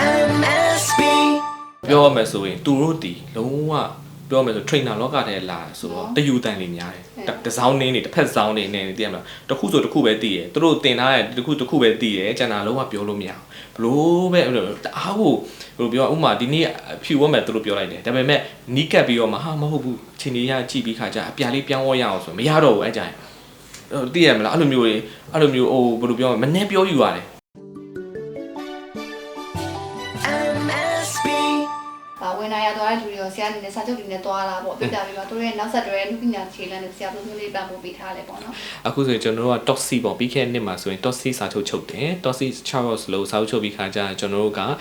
MSB ပြောရမယ်ဆိုရင်သူတို့ဒီလုံးဝပြောရမယ်ဆို trainer လောကထဲလာတယ်ဆိုတော့တယူတန်လေးများတယ်တစ်တစ်စောင်းနေနေတစ်ဖက်စောင်းနေနေနေသိရမလားတစ်ခုဆိုတစ်ခုပဲသိရယ်သူတို့တင်ထားတဲ့တစ်ခုတစ်ခုပဲသိရယ်ကျန်တာလုံးဝပြောလို့မရဘူးဘလို့ပဲတအားကိုဘယ်လိုပြောဥပမာဒီနေ့ဖြူဝတ်မယ်သူတို့ပြောလိုက်တယ်ဒါပေမဲ့နီးကပ်ပြီးတော့မဟာမဟုတ်ဘူးချင်းနေရကြည့်ပြီးခါကျအပြာလေးပြောင်းဝရအောင်ဆိုမရတော့ဘူးအဲ့ကြရင်ဟိုသိရမလားအဲ့လိုမျိုးတွေအဲ့လိုမျိုးဟိုဘယ်လိုပြောမနဲ့ပြောယူရတယ် ရသွားတဲ့လူတွေရောဆရာအနေနဲ့စာချုပ်တွေနဲ့တွာလာပေါ့ပြပြပြီးတော့သူတို့ရဲ့နောက်ဆက်တွဲလူပညာခြေလှမ်းတွေဆရာဘယ်လိုမျိုးလေးပံ့ပိုးပေးထားလဲပေါ့နော်အခုဆိုရင်ကျွန်တော်တို့က Toxi ပေါ့ပြီးခဲ့တဲ့နှစ်မှာဆိုရင် Toxi စာချုပ်ချုပ်တယ် Toxi Charles လို့စာချုပ်ချုပ်ပြီးခါကျရင်ကျွန်တော်တို့ကဟို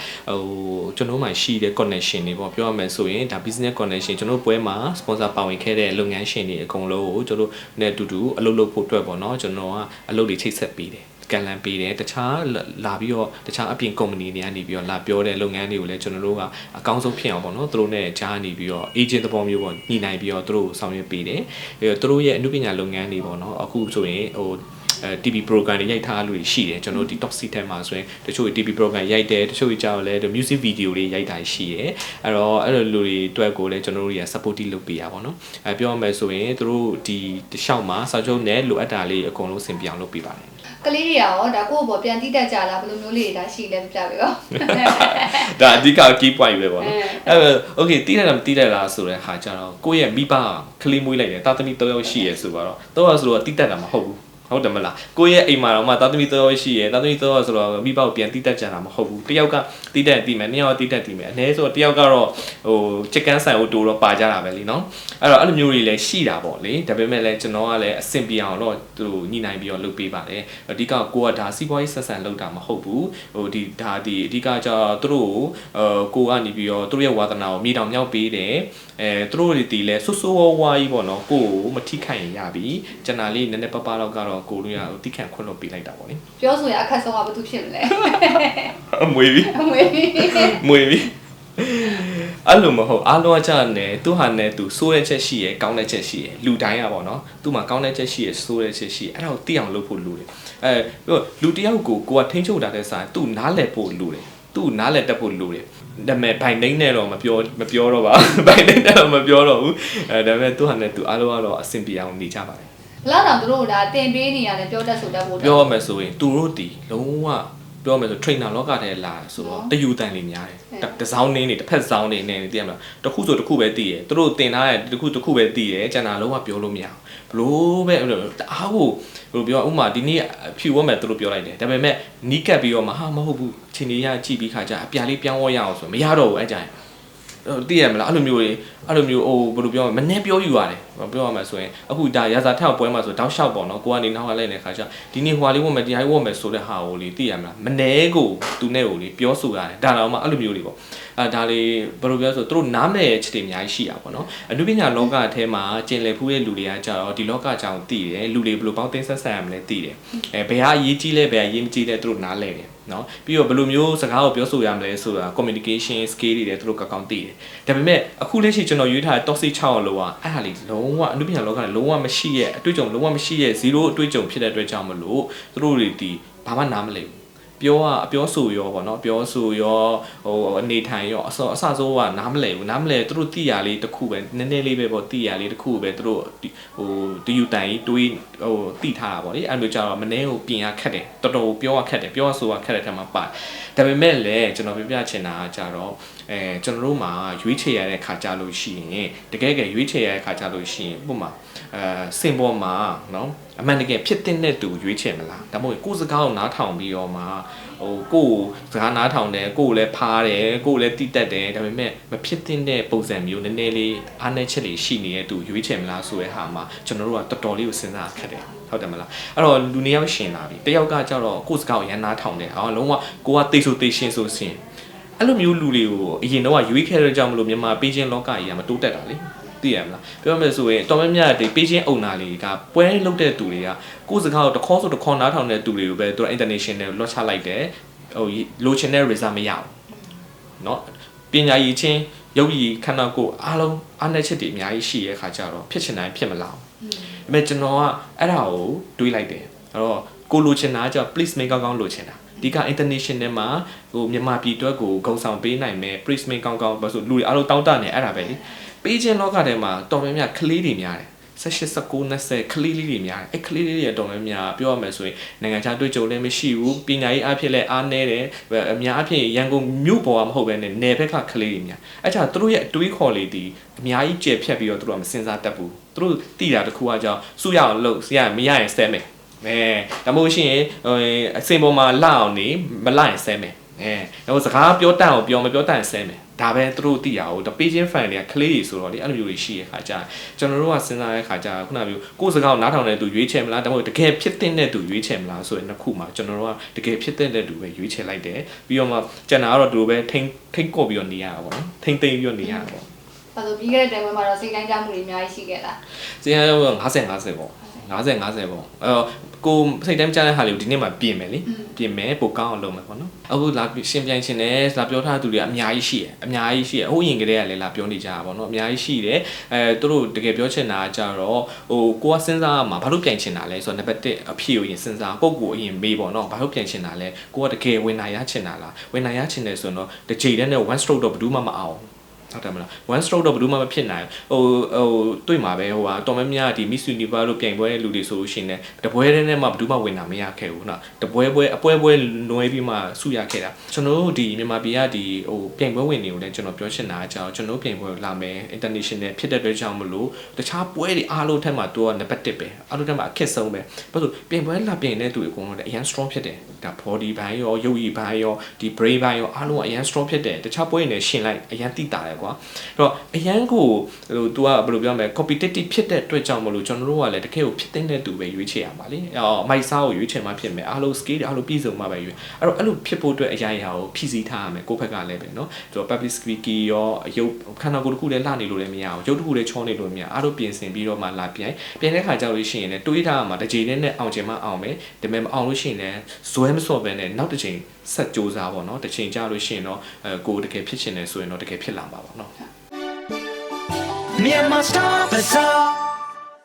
ကျွန်တော်တို့မှာရှိတဲ့ connection တွေပေါ့ပြောရမယ်ဆိုရင်ဒါ business connection ကျွန်တော်တို့ပွဲမှာ sponsor ပါဝင်ခဲ့တဲ့လုပ်ငန်းရှင်တွေအကုန်လုံးကိုကျွန်တော်တို့နဲ့အတူတူအလုပ်လုပ်ဖို့အတွက်ပေါ့နော်ကျွန်တော်ကအလုပ်တွေချိတ်ဆက်ပေးတယ် ကန်လန်ပေးတယ်တခြားလာပြီးတော့တခြားအပြင် company တွေကနေပြီးတော့လာပြောတဲ့လုပ်ငန်းတွေကိုလည်းကျွန်တော်တို့ကအကောင်းဆုံးဖြစ်အောင်ပေါ့နော်သူတို့နဲ့ကြားနေပြီးတော့ agent သဘောမျိုးပေါ့ညှိနှိုင်းပြီးတော့သူတို့ကိုဆောင်ရွက်ပေးတယ်အဲတော့သူတို့ရဲ့အမှုပညာလုပ်ငန်းတွေပေါ့နော်အခုဆိုရင်ဟိုအဲ TV program တွေရိုက်ထားလို့ရှိတယ်ကျွန်တော်တို့ဒီ top seat ထဲမှာဆိုရင်တချို့ TV program ရိုက်တယ်တချို့ကြောက်လဲ music video တွေရိုက်တာရှိတယ်အဲ့တော့အဲ့လိုလူတွေအတွက်ကိုလည်းကျွန်တော်တို့တွေက support လုပ်ပေးရပါတော့အဲပြောရမယ်ဆိုရင်သူတို့ဒီတလျှောက်မှာစာချုပ်နဲ့လိုအပ်တာလေးအကုန်လုံးဆင်ပြအောင်လုပ်ပေးပါတယ် ကလေးတွေကရောဒါကိုယ့်ဘောပြန်တိတက်ကြလားဘယ်လိုမျိုးလေးဒါရှိလဲပြပြပြောဒါအဓိက key point ပဲပေါ့နော်အဲ okay တိတက်လားမတိတက်လားဆိုတဲ့ဟာကြတော့ကိုယ့်ရဲ့မိဘကလေးမွေးလိုက်တယ်တာသမီ၃ယောက်ရှိရယ်ဆိုတော့၃ယောက်ဆိုတော့တိတက်တာမဟုတ်ဘူး ဟုတ်တယ်မလားကိုယ့်ရဲ့အိမ်မှာတော့မှတာသမီ၃ယောက်ရှိရဲတာသမီ၃ယောက်ဆိုတော့မိဘကိုပြန်တီးတတ်ကြတာမဟုတ်ဘူးတယောက်ကတီးတတ်တီးမယ်နှစ်ယောက်ကတီးတတ်တီးမယ်အနည်းဆိုတော့တယောက်ကတော့ဟိုချစ်ကန်းဆိုင်ကိုတိုးတော့ပါကြတာပဲလीနော်အဲ့တော့အဲ့လိုမျိုးတွေလည်းရှိတာပေါ့လေဒါပေမဲ့လည်းကျွန်တော်ကလည်းအဆင်ပြေအောင်တော့သူတို့ညှိနှိုင်းပြီးတော့လုပ်ပေးပါတယ်အဓိကကိုကဒါစီးပွားရေးဆက်ဆံလုပ်တာမဟုတ်ဘူးဟိုဒီဒါဒီအဓိကကျတော့သူတို့ကိုအဲကိုကနေပြီးတော့သူတို့ရဲ့ဝါသနာကိုမြေတောင်မြောက်ပေးတယ်အဲသူတို့တွေတီလဲဆွဆွဝဝါကြီးပေါ့နော်ကိုကိုမထိခိုက်ရင်ရပြီကျန်တာလေးနည်းနည်းပပတော့ကတော့ကိုတို့ရတိခန့်ခွင့်လို့ပေးလိုက်တာပေါ့လေပြောဆိုရင်အခက်ဆုံးကဘာသူဖြစ်မလဲအမွေပြီအမွေမွေပြီအဲ့လိုမဟုတ်အားလုံးကကြာနေသူဟာနဲ့သူစိုးတဲ့ချက်ရှိရယ်ကောင်းတဲ့ချက်ရှိရယ်လူတိုင်းอ่ะပေါ့နော်သူ့မှာကောင်းတဲ့ချက်ရှိရယ်စိုးတဲ့ချက်ရှိရယ်အဲ့ဒါကိုသိအောင်လုပ်ဖို့လိုတယ်အဲပြီးတော့လူတစ်ယောက်ကိုကိုကထိန်းချုပ်တာတဲ့ဆိုင်သူ့နားလည်ဖို့လိုတယ်သူ့နားလည်တတ်ဖို့လိုတယ်ဒါပေမဲ့ဘိုင်နှိမ့်နဲ့တော့မပြောမပြောတော့ပါဘိုင်နှိမ့်နဲ့တော့မပြောတော့ဘူးအဲဒါပေမဲ့သူဟာနဲ့သူအားလုံးကတော့အဆင်ပြေအောင်နေကြပါတယ် ဘလောက်တော့သူတို့ဒါတင်ပေးနေရတယ်ပြောတတ်ဆိုတတ်ဖို့ပြောရမယ်ဆိုရင်သူတို့ဒီလုံးဝပြောရမယ်ဆို trainer လောကထဲလာတယ်ဆိုတော့နော်တယူတန်လေးများတယ်ဟဲ့တစ်တစ်စောင်းနေနေတစ်ဖက်စောင်းနေနေနေသိရမလားတစ်ခုဆိုတစ်ခုပဲသိရယ်သူတို့တင်ထားတဲ့တစ်ခုတစ်ခုပဲသိရယ်ကျန်တာလုံးဝပြောလို့မရဘူးဘလို့ပဲအဲ့လိုတအားကိုဘယ်လိုပြောဥပမာဒီနေ့ဖြူဝတ်မယ်သူတို့ပြောလိုက်တယ်ဒါပေမဲ့နီးကပ်ပြီးတော့မဟာမဟုတ်ဘူးချင်းနေရကြည့်ပြီးခါကျအပြာလေးပြောင်းဝရအောင်ဆိုမရတော့ဘူးအဲ့ကြရင်ဟို သိရမလားအဲ့လိုမျိုးတွေအဲ့လိုမျိုးဟိုဘယ်လိုပြောမလဲမနှဲပြောယူရတယ်ပြောရမှာဆိုရင်အခုဒါရာဇာထက်ပွဲမှာဆိုတောက်လျှောက်ပေါ့နော်ကိုကနေနောက်ကလိုက်နေတဲ့ခါကျဒီနေ့ဟိုဟာလေးဝတ်မယ်ဒီဟာလေးဝတ်မယ်ဆိုတဲ့ဟာကိုလေသိရမလားမနှဲကိုသူနဲ့ကိုလေပြောဆိုရတယ်ဒါတော့မှအဲ့လိုမျိုးတွေပေါ့အဲဒါလေးဘယ်လိုပြောဆိုသူတို့နားမဲ့ချက်တွေအများကြီးရှိတာပေါ့နော်အနုပညာလောကအထဲမှာကျင်လည်ဖူးတဲ့လူတွေကကြတော့ဒီလောကကြောင်သိတယ်လူတွေဘယ်လိုပေါင်းသိဆက်ဆံရမလဲသိတယ်အဲဘယ်ဟာအရေးကြီးလဲဘယ်ဟာအရေးမကြီးလဲသူတို့နားလဲတယ် နော်ပြီးတော့ဘယ်လိုမျိုးစကားကိုပြောဆိုရမလဲဆိုတာ communication skill တွေလည်းသူတို့ကောက်ကောင်းသိတယ်ဒါပေမဲ့အခုလက်ရှိကျွန်တော်ရွေးထားတဲ့ toxic 6လောကအဲ့ဟာလေးလုံးဝအနုပညာလောကလည်းလုံးဝမရှိရဲ့အတွေ့အကြုံလုံးဝမရှိရဲ့0အတွေ့အကြုံဖြစ်တဲ့အတွက်ကြောင့်မလို့သူတို့တွေဒီဘာမှနားမလဲဘူး ပြောอ่ะအပြောဆိုရောပေါ့เนาะပြောဆိုရောဟိုအနေထိုင်ရောအစောအစစိုးကနားမလဲဘူးနားမလဲသူတို့တိရလေးတစ်ခုပဲနည်းနည်းလေးပဲပေါ့တိရလေးတစ်ခုပဲသူတို့ဒီဟိုတီယူတိုင်တွေးဟိုတိထားတာပေါ့လေအဲ့လိုကြတော့မနှဲကိုပြင်ရခက်တယ်တော်တော်ပြောရခက်တယ်ပြောရဆိုရခက်တဲ့ထက်မှာပါဒါပေမဲ့လည်းကျွန်တော်ပြပြချင်တာကကြတော့ အဲကျွန်တော်တို့မှာရွေးချယ်ရတဲ့ခါကြလို့ရှိရင်တကယ်ကရွေးချယ်ရတဲ့ခါကြလို့ရှိရင်ဥပမာအဲစင်ပေါ်မှာနော်အမှန်တကယ်ဖြစ်တဲ့တူရွေးချယ်မလားဒါမှမဟုတ်ကိုယ်စကားကိုနားထောင်ပြီးတော့မှဟိုကိုယ်စကားနားထောင်တယ်ကိုယ်လည်းဖားတယ်ကိုယ်လည်းတိတက်တယ်ဒါပေမဲ့မဖြစ်တဲ့ပုံစံမျိုးနည်းနည်းလေးအားနည်းချက်လေးရှိနေတဲ့တူရွေးချယ်မလားဆိုတဲ့ဟာမှာကျွန်တော်တို့ကတော်တော်လေးကိုစဉ်းစားခက်တယ်ဟုတ်တယ်မလားအဲ့တော့လူနှစ်ယောက်ရှင်လာပြီတယောက်ကကြတော့ကိုယ်စကားကိုရန်နားထောင်တယ်အော်လုံးဝကိုကတိတ်ဆိုတိတ်ရှင်းဆိုစင် အဲ့လိုမျိုးလူတွေကိုအရင်တော့ရွေးခဲ့တဲ့ကြောင့်မလို့မြန်မာပေးချင်းလောကကြီးကမတိုးတက်တာလေသိရမလားပြောမယ်ဆိုရင်တော်များများဒီပေးချင်းအုံနာလေးကပွဲလုတ်တဲ့သူတွေကကိုယ်စကားကိုတစ်ခေါက်ဆိုတစ်ခေါက်နားထောင်တဲ့သူတွေကိုပဲသူက international လွှတ်ချလိုက်တယ်ဟိုလိုချင်တဲ့ result မရဘူးเนาะပညာရည်ချင်းရုပ်ရည်ခန္ဓာကိုယ်အားလုံးအားနည်းချက်တွေအများကြီးရှိရဲ့ခါကြတော့ဖြစ်ချင်တိုင်းဖြစ်မလာဘူးဒါပေမဲ့ကျွန်တော်ကအဲ့ဒါကိုတွေးလိုက်တယ်အဲ့တော့ကိုလိုချင်တာက please make ကောင်းကောင်းလိုချင်တာ ဒီက international မှာဟိုမြန်မာပြည်အတွက်ကိုဂုံဆောင်ပေးနိုင်မယ် placement ကောင်းကောင်းဘာလို့ဆိုလူတွေအားလုံးတောင်းတနေအဲ့ဒါပဲလေပေးခြင်းလောကထဲမှာတော်များများကလေးတွေများတယ်18 19 20ကလေးလေးတွေများတယ်အဲ့ကလေးလေးတွေတော်တော်များများပြောရမယ်ဆိုရင်နိုင်ငံခြားတွေ့ကြုံလည်းမရှိဘူးပညာရေးအဖြစ်လည်းအားနည်းတယ်အများအဖြစ်ရန်ကုန်မြို့ပေါ်ကမဟုတ်ဘဲနဲ့နယ်ဘက်ကကလေးတွေများအဲ့ဒါသူတို့ရဲ့အတွေးခေါ်လေးဒီအများကြီးကျေဖြတ်ပြီးတော့သူတို့ကမစင်စားတတ်ဘူးသူတို့တိတာတစ်ခုကကြောင့်စုရအောင်လုပ်စရမရရင်ဆဲမယ် မဲဒါမှမဟုတ်ရှင်ဟိုအစင်ပေါ်မှာလအောင်နေမလရင်ဆဲမယ်အဲဟိုစကားပြောတတ်အောင်ပြောမပြောတတ်ရင်ဆဲမယ်ဒါပဲသူတို့သိရအောင်ဒါ page fan တွေကကလေးတွေဆိုတော့လေအဲ့လိုမျိုးတွေရှိရခါကြကျွန်တော်တို့ကစဉ်းစားတဲ့ခါကြခုနကမျိုးကိုယ်စကားကိုနားထောင်တဲ့သူရွေးချယ်မလားဒါမှမဟုတ်တကယ်ဖြစ်တဲ့သူရွေးချယ်မလားဆိုရင်နှစ်ခုမှာကျွန်တော်တို့ကတကယ်ဖြစ်တဲ့သူပဲရွေးချယ်လိုက်တယ်ပြီးတော့မှကျန်တာကတော့ဒီလိုပဲထိမ့်ထိမ့်ကော့ပြီးတော့နေရတာပေါ့နော်ထိမ့်သိမ့်ပြီးတော့နေရတာပေါ့ဘာလို့ပြီးခဲ့တဲ့တိုင်ဝမ်မှာတော့စိတ်တိုင်းကြမှုတွေအများကြီးရှိခဲ့လားစင်ရတော့50 50ပေါ့ 50 50ပေါ့အဲတော့ကိုစိတ်တိုင်းကြားတဲ့ဟာလေးကိုဒီနေ့မှပြင်မယ်လေပြင်မယ်ပိုကောင်းအောင်လုပ်မယ်ပေါ့နော်အခုလာရှင်ပြိုင်ရှင်တယ်လာပြောထားတဲ့သူတွေကအများကြီးရှိတယ်အများကြီးရှိတယ်ဟိုရင်ကလေးကလည်းလာပြောနေကြတာပေါ့နော်အများကြီးရှိတယ်အဲသူတို့တကယ်ပြောချင်တာကကြတော့ဟိုကိုကစဉ်းစားရမှာဘာလို့ပြိုင်ချင်တာလဲဆိုတော့နံပါတ်1အဖြေကိုရင်စဉ်းစားကိုကိုအရင်မေးပေါ့နော်ဘာလို့ပြိုင်ချင်တာလဲကိုကတကယ်ဝင်နိုင်ရချင်တာလားဝင်နိုင်ရချင်တယ်ဆိုရင်တော့တစ်ချိန်တည်းနဲ့ one stroke တော့ဘယ်သူမှမအောင် ဟုတ်တယ်မလား one stroke တော့ဘယ်သူမှမဖြစ်နိုင်ဘူးဟိုဟိုတွေ့မှာပဲဟိုဟာတော်များများဒီ Miss Universe လို့ပြိုင်ပွဲတဲ့လူတွေဆိုလို့ရှိရင်လည်းတပွဲတည်းနဲ့မှဘယ်သူမှဝင်တာမရခဲ့ဘူးနော်တပွဲပွဲအပွဲပွဲလွဲပြီးမှဆုရခဲ့တာကျွန်တော်တို့ဒီမြန်မာပြည်ကဒီဟိုပြိုင်ပွဲဝင်တွေကိုလည်းကျွန်တော်ပြောချင်တာအကြောင်းကျွန်တော်တို့ပြိုင်ပွဲလာမယ် international ဖြစ်တဲ့အတွက်ကြောင့်မလို့တခြားပွဲတွေအားလုံးထက်မှာသူကနံပါတ်1ပဲအားလုံးထက်မှာအခက်ဆုံးပဲဘာလို့ပြိုင်ပွဲလာပြိုင်တဲ့သူအကုန်လုံးလည်းအရန် strong ဖြစ်တယ်ဒါ body ဘိုင်းရောရုပ်ရည်ဘိုင်းရောဒီ brain ဘိုင်းရောအားလုံးကအရန် strong ဖြစ်တယ်တခြားပွဲတွေနဲ့ရှင်လိုက်အရန်တိတာတယ်ကွာအဲ့တော့အရန်ကိုဟို तू ကဘယ်လိုပြောမလဲ competitive ဖြစ်တဲ့အတွက်ကြောင့်မလို့ကျွန်တော်တို့ကလည်းတကယ်ကိုဖြစ်တဲ့သူပဲရွေးချယ်ရမှာလေအော်မိုက်စားကိုရွေးချယ်မှဖြစ်မယ်အားလုံး skill တွေအားလုံးပြည့်စုံမှပဲရွေးအဲ့တော့အဲ့လိုဖြစ်ဖို့အတွက်အရာရာကိုဖြည့်ဆည်းထားရမယ်ကိုယ့်ဘက်ကလည်းပဲเนาะသူက public speaking ရောအယုတ်ခန္ဓာကိုယ်တစ်ခုလည်းလှနေလို့လည်းမရအောင်ရုပ်တစ်ခုလည်းချောနေလို့မရအားလုံးပြင်ဆင်ပြီးတော့မှလာပြိုင်ပြင်တဲ့ခါကျလို့ရှိရင်လည်းတွေးထားရမှာတစ်ချိန်နဲ့အောင်ချင်မှအောင်မယ်ဒါပေမဲ့မအောင်လို့ရှိရင်လည်းဇွဲမစော့ပဲနဲ့နောက်တစ်ချိန်ဆက်ကြိုးစားပါတော့တစ်ချိန်ကြာလို့ရှိရင်တော့အဲကိုယ်တကယ်ဖြစ်ချင်တယ်ဆိုရင်တော့တကယ်ဖြစ်လာမှာပါ เน